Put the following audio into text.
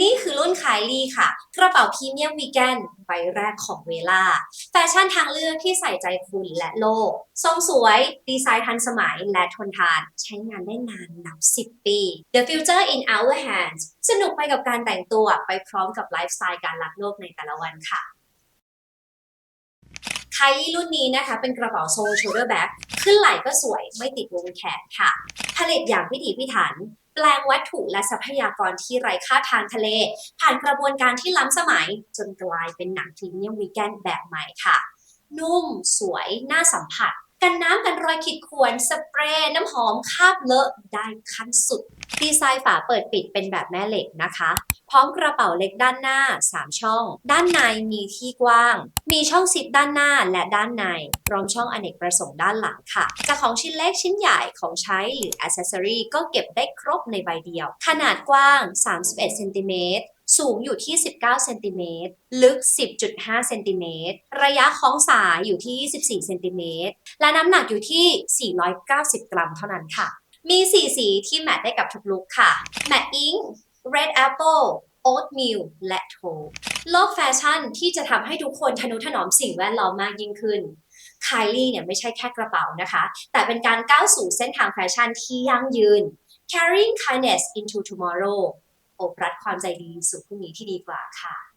นี่คือรุ่นคายลี่ค่ะ กระเป๋าพรีเมียมวีแกนใบแรกของเวลา แฟชั่นทางเลือกที่ใส่ใจคุณและโลก ทรงสวย ดีไซน์ทันสมัยและทนทาน ใช้งานได้นานนับ 10 ปี The future in our hands สนุกไปกับการแต่งตัวไปพร้อมกับไลฟ์สไตล์การรักโลกในแต่ละวันค่ะไคลี่รุ่นนี้นะคะเป็นกระเป๋าทรง shoulder bag ขึ้นไหล่ก็สวยไม่ติดวงแขนค่ะ ผลิตอย่างพิถีพิถัน แปลงวัตถุและทรัพยากรที่ไร้ค่าทางทะเล ผ่านกระบวนการที่ล้ำสมัย จนกลายเป็นหนังพรีเมียมวีแกนแบบใหม่ค่ะ นุ่ม สวย น่าสัมผัส กันน้ำกันรอยขีดข่วนสเปรย์น้ำหอมคาบเลอะได้ขั้นสุด ดีไซน์ฝาเปิดปิดเป็นแบบแม่เหล็กนะคะ พร้อมกระเป๋าเล็กด้านหน้า 3 ช่อง ด้านในมีที่กว้าง มีช่องซิปด้านหน้าและด้านในพร้อมช่องอเนกประสงค์ด้านหลังค่ะจากของชิ้นเล็กชิ้นใหญ่ของใช้หรืออ c เซ s ซอรีก็เก็บได้ครบในใบเดียว ขนาดกว้าง 31เซนติเมตร สูงอยู่ที่ 19 เซนติเมตร ลึก 10.5 เซนติเมตร ระยะของสายอยู่ที่ 24 เซนติเมตร และน้ำหนักอยู่ที่ 490 กรัมเท่านั้นค่ะ มี 4 สีที่แมทได้กับทุกลุคค่ะ แมทอิง Red Apple Oatmeal และโทโลกแฟชั่นที่จะทำให้ทุกคนทนุถนอมสิ่งแวดล้อมมากยิ่งขึ้นไคลี่เนี่ยไม่ใช่แค่กระเป๋านะคะ แต่เป็นการก้าวสู่เส้นทางแฟชั่นที่ยั่งยืน carrying kindness into tomorrow อบรัดความใจดีสู่พรุ่งนี้ที่ดีกว่าค่ะ